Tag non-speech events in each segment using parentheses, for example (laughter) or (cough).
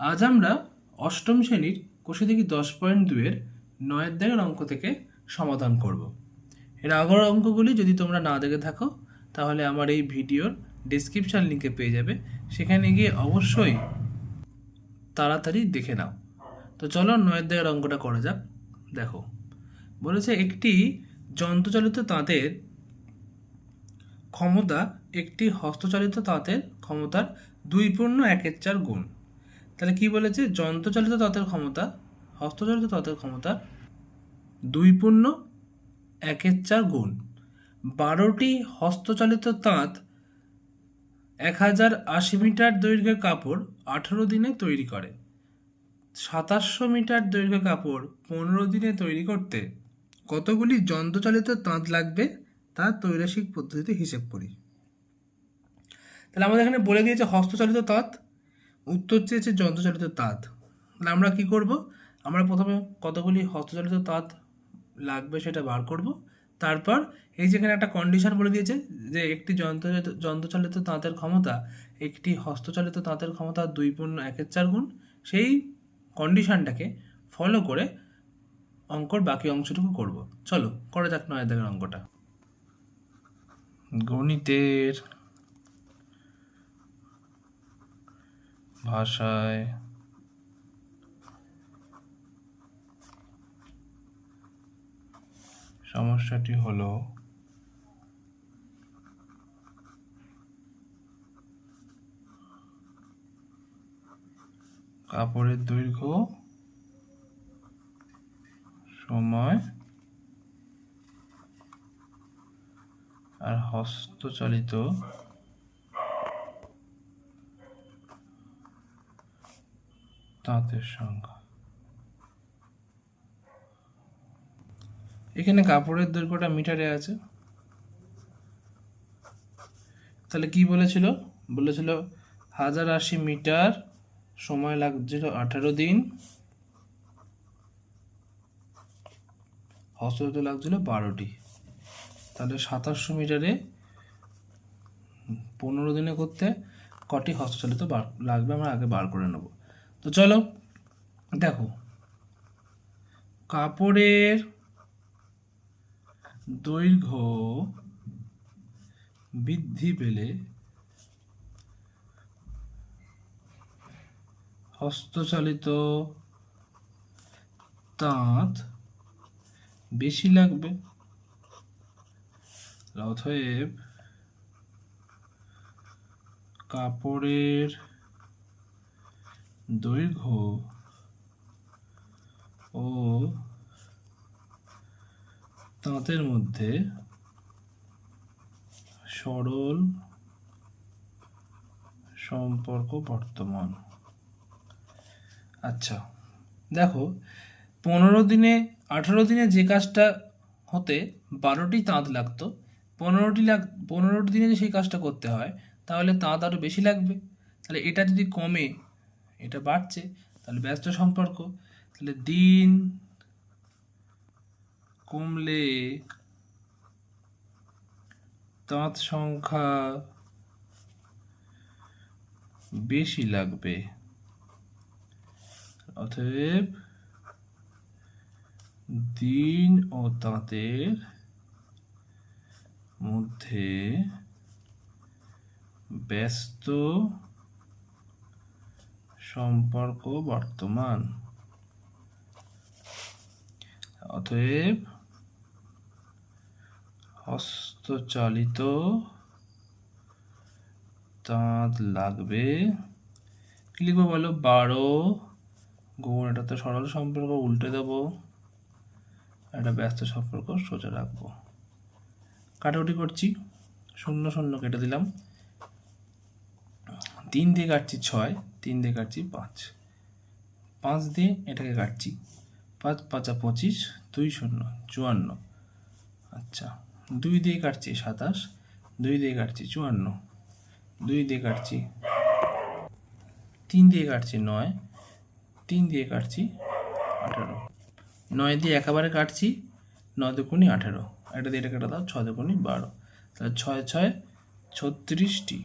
আজ আমরা অষ্টম শ্রেণির কোষে দশ পয়েন্ট দুয়ের নয়ের দাগের অঙ্ক থেকে সমাধান করব। এর আগের অঙ্কগুলি যদি তোমরা না দেখে থাকো, তাহলে আমার এই ভিডিওর ডিসক্রিপশান লিঙ্কে পেয়ে যাবে। সেখানে গিয়ে অবশ্যই তাড়াতাড়ি দেখে নাও। তো চলো নয়ের দাগের অঙ্কটা করা যাক। দেখো, বলেছে একটি যন্ত্রচালিত তাঁতের ক্ষমতা, একটি হস্তচালিত তাঁতের ক্ষমতার দুই পূর্ণ একের চার গুণ। তাহলে কি বলেছে? যন্ত্রচালিত তাঁতের ক্ষমতা, হস্তচালিত তাঁতের ক্ষমতা দুই পূর্ণ, একের চার গুণ। বারোটি হস্তচালিত তাঁত এক হাজার আশি মিটার দৈর্ঘ্যের কাপড় আঠেরো দিনে তৈরি করে। সাতাশশো মিটার দৈর্ঘ্যের কাপড় পনেরো দিনে তৈরি করতে কতগুলি যন্ত্রচালিত তাঁত লাগবে? তা তৈরাসিক পদ্ধতিতে হিসেব করি। তাহলে আমাদের এখানে বলে দিয়েছে হস্তচালিত তাঁত উত্তর চেয়েছে যন্ত্রচালিত তাঁত। তাহলে আমরা কি করব? আমরা প্রথমে কতগুলি হস্তচালিত তাঁত লাগবে সেটা বার করব। তারপর এই যেখানে একটা কন্ডিশন বলে দিয়েছে যে একটি যন্ত্রচালিত যন্ত্রচালিত তাঁতের ক্ষমতা, একটি হস্তচালিত তাঁতের ক্ষমতা দুই পূর্ণ একের চার গুণ, সেই কন্ডিশনটাকে ফলো করে অঙ্কর বাকি অংশটুকু করব। চলো, করা যাক নয় দাগের অঙ্কটা। গণিতের ভাষায় সমস্যাটি হলো কাপড়ের দৈর্ঘ্য সময় আর হস্তচালিত তাঁতের সংখ্যা। এখানে কাপড়ের দৈর্ঘ্যটা মিটারে আছে? তাহলে কি বলেছিল? বলেছিল, হাজার আশি মিটার সময় লাগছিল আঠারো দিন। হস্তচালিত লাগছিল বারোটি। তাহলে সাতাশশো মিটারে পনেরো দিনে করতে কটি হস্তচালিত বার লাগবে? আমরা আগে বার করে নেব। তো চলো দেখো। কাপড়ের দৈর্ঘ্য বৃদ্ধি পেলে হস্তচালিত তাঁত বেশি লাগবে। অতএব কাপড়ের দৈর্ঘ্য ও তাঁতের মধ্যে সরল সম্পর্ক বর্তমান। আচ্ছা দেখো, পনেরো দিনে, আঠেরো দিনে যে কাজটা হতে বারোটি তাঁত লাগতো, পনেরোটি লাগ, পনেরোটি দিনে যদি সেই কাজটা করতে হয়, তাহলে তাঁত আরও বেশি লাগবে। তাহলে এটা যদি কমে এটা বাড়ছে, তাহলে ব্যস্ত সম্পর্ক। তাহলে দিন কমলে তাঁত সংখ্যা বেশি লাগবে। অতএব দিন ও তাঁতের মধ্যে ব্যস্ত সম্পর্ক বর্তমান। অতএব হস্তচালিত তাঁত লাগবে। লিখব বলো? বারো। গুণ, এটা তো সরল সম্পর্ক, উল্টে দেবো। একটা ব্যস্ত সম্পর্ক সোজা রাখব। কাটাকুটি করছি। শূন্য শূন্য কেটে দিলাম। তিন দিয়ে কাটছি ছয়, তিন দিয়ে কাটছি পাঁচ। পাঁচ দিয়ে এটাকে কাটছি। পাঁচ, পাঁচা পঁচিশ, দুই শূন্য, চুয়ান্ন। আচ্ছা দুই দিয়ে কাটছি সাতাশ, দুই দিয়ে কাটছি চুয়ান্ন। দুই দিয়ে কাটছি, তিন দিয়ে কাটছি নয়, তিন দিয়ে কাটছি আঠারো। নয় দিয়ে একেবারে কাটছি নয় দুগুণি আঠেরো। এটা দিয়ে এটা কেটে দাও, ছয় দুগুণি বারো। তাহলে ছয় ছয়, ছত্রিশটি।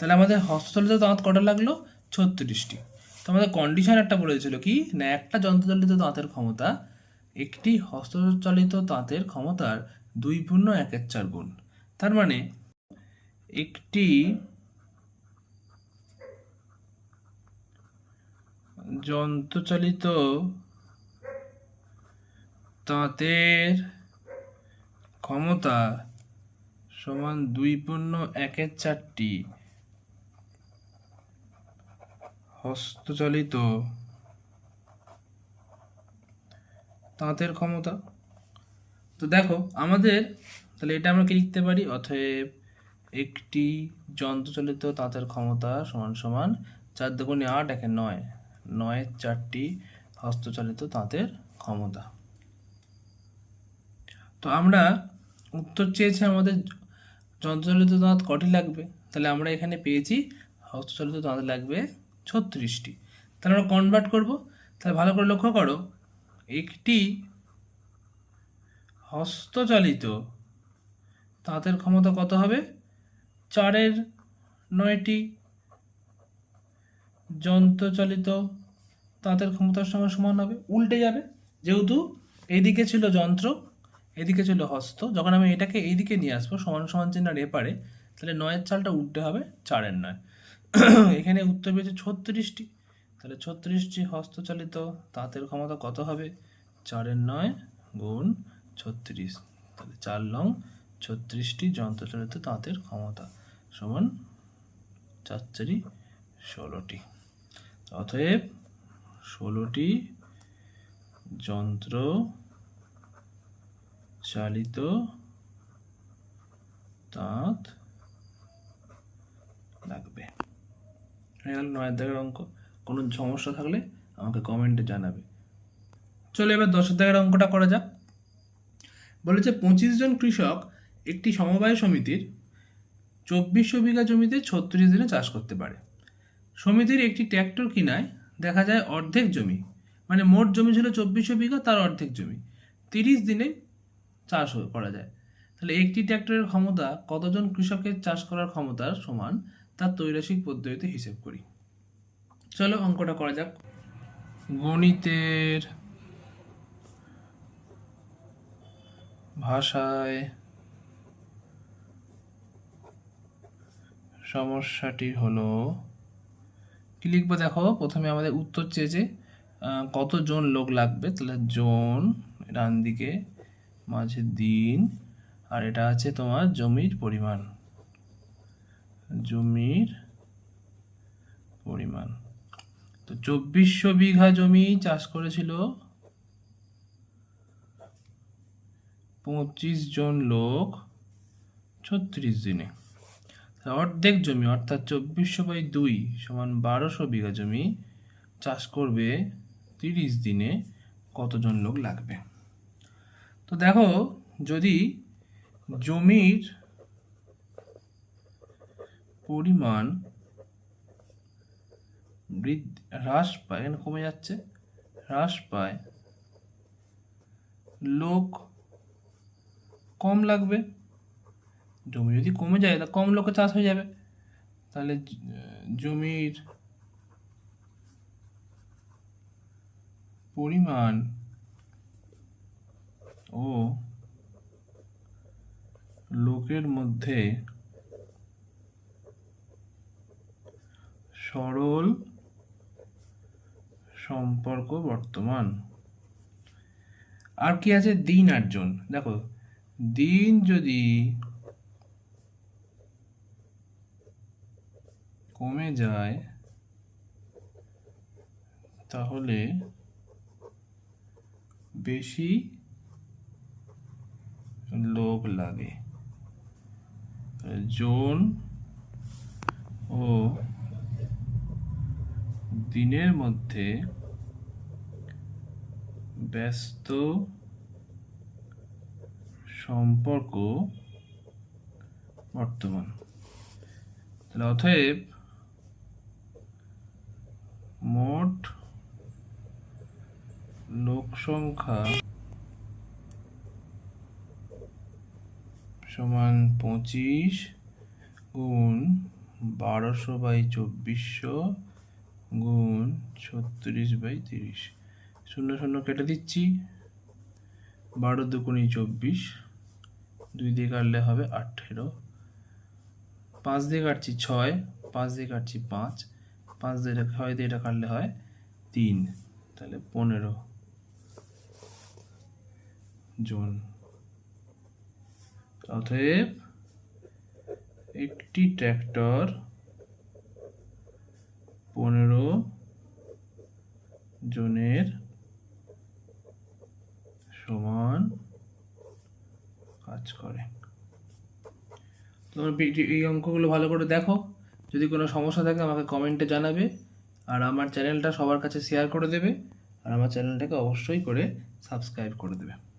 তাহলে আমাদের হস্তচালিত দাঁত কটা লাগল? ছত্রিশটি। তো আমাদের কন্ডিশন একটা বলেছিল কি? না, একটা যন্ত্রচালিত দাঁতের ক্ষমতা, একটি হস্তচালিত দাঁতের ক্ষমতার দুই পূর্ণ একের চার গুণ। তার মানে একটি যন্ত্রচালিত দাঁতের ক্ষমতা সমান দুই পূর্ণ একের চারটি। হস্তচালিত। তাঁতের ক্ষমতা। তো দেখো, আমাদের, তাহলে এটা আমরা কি লিখতে পারি? অতএব একটি যন্ত্রচালিত তাঁতের ক্ষমতা সমান সমান চার দুগুণে আট একে নয়। নয়ের চারটি হস্তচালিত তাঁতের ক্ষমতা। তো আমরা উত্তর চেয়েছে আমাদের যন্ত্রচালিত দাঁত কটি লাগবে? তাহলে আমরা এখানে পেয়েছি হস্তচালিত দাঁত লাগবে ছত্রিশটি। তাহলে আমরা কনভার্ট করব। তাহলে ভালো করে লক্ষ্য করো, একটি হস্তচালিত, তাঁতের ক্ষমতা কত হবে? চারের নয়টি যন্ত্রচালিত তাঁতের ক্ষমতার সঙ্গে সমান হবে, উল্টে যাবে। যেহেতু এইদিকে ছিল যন্ত্র, এদিকে ছিল হস্ত, যখন আমি এটাকে এইদিকে নিয়ে আসব, সমান সমান চিহ্ন আর এপারে, তাহলে নয়ের চালটা উল্টে হবে, চারের নয়। (coughs) এখানে উত্তর পেয়েছে ছত্রিশটি। তাহলে ছত্রিশটি হস্তচালিত, তাঁতের ক্ষমতা কত হবে? চারের নয় গুণ ছত্রিশ। তাহলে চার লং ছত্রিশটি যন্ত্রচালিত তাঁতের ক্ষমতা সমান চার চারি ষোলোটি। অতএব ষোলোটি যন্ত্র চালিত তাঁত লাগবে হয়ে গেল নয়ের দাগের অঙ্ক। কোনো সমস্যা থাকলে আমাকে কমেন্টে জানাবে। চলো এবার দশের দাগের অঙ্কটা করা যাক। বলেছে পঁচিশ জন কৃষক একটি সমবায় সমিতির চব্বিশশো বিঘা জমিতে ছত্রিশ দিনে চাষ করতে পারে। সমিতির একটি ট্র্যাক্টর কিনায় দেখা যায় অর্ধেক জমি মানে মোট জমি ছিল চব্বিশশো বিঘা, তার অর্ধেক জমি। তিরিশ দিনে চাষ করা যায়। তাহলে একটি ট্র্যাক্টরের ক্ষমতা কতজন কৃষকের চাষ করার ক্ষমতার সমান তার তৈরাসিক পদ্ধতিতে হিসেব করি। চলো অঙ্কটা করা যাক। গণিতের ভাষায় সমস্যাটি হলো, কি লিখব দেখো? প্রথমে আমাদের উত্তর চেয়েছে কতজন লোক লাগবে? তাহলে জন, ডান দিকে মাঝে দিন, আর এটা আছে তোমার জমির পরিমাণ। জমির পরিমাণ। তো চব্বিশশো বিঘা জমি চাষ করেছিল পঁচিশ জন লোক ছত্রিশ দিনে। অর্ধেক জমি, অর্থাৎ চব্বিশশো বাই দুই সমান বারোশো বিঘা জমি চাষ করবে তিরিশ দিনে কতজন লোক লাগবে? তো দেখো, যদি জমির পরিমাণ বৃদ্ধি, হ্রাস পায়, এখানে কমে যাচ্ছে, হ্রাস পায়, লোক কম লাগবে, জমি যদি কমে যায় তা কম লোকে চাষ হয়ে যাবে, তাহলে জমির পরিমাণ ও লোকের মধ্যে সরল সম্পর্ক বর্তমান। আর কি আছে? দিন আর দেখো, দিন যদি কমে যায়, তাহলে বেশি লোক লাগে। জোন ও দিনের মধ্যে ব্যস্ত সম্পর্ক বর্তমান। তাহলে অতএব মোট লোক সংখ্যা সমান পঁচিশ গুণ বারোশো বাই চব্বিশশো গুণ ছত্রিশ বাই তিরিশ। শূন্য শূন্য কেটে দিচ্ছি। বারো দুগুণি চব্বিশ, দুই দিয়ে কাটলে হবে আঠেরো। পাঁচ দিয়ে কাটছি ছয়, পাঁচ দিয়ে কাটছি পাঁচ পাঁচ দিয়ে ছয় দিয়ে এটা কাটলে হয় তিন। তাহলে পনেরো। জন। অতএব একটি ট্র্যাক্টর পনেরো জনের সমান কাজ করে। তোমার এই অঙ্কগুলো ভালো করে দেখো। যদি কোনো সমস্যা থাকে আমাকে কমেন্টে জানাবে আর আমার চ্যানেলটা সবার কাছে শেয়ার করে দেবে। আর আমার চ্যানেলটাকে অবশ্যই করে সাবস্ক্রাইব করে দেবে।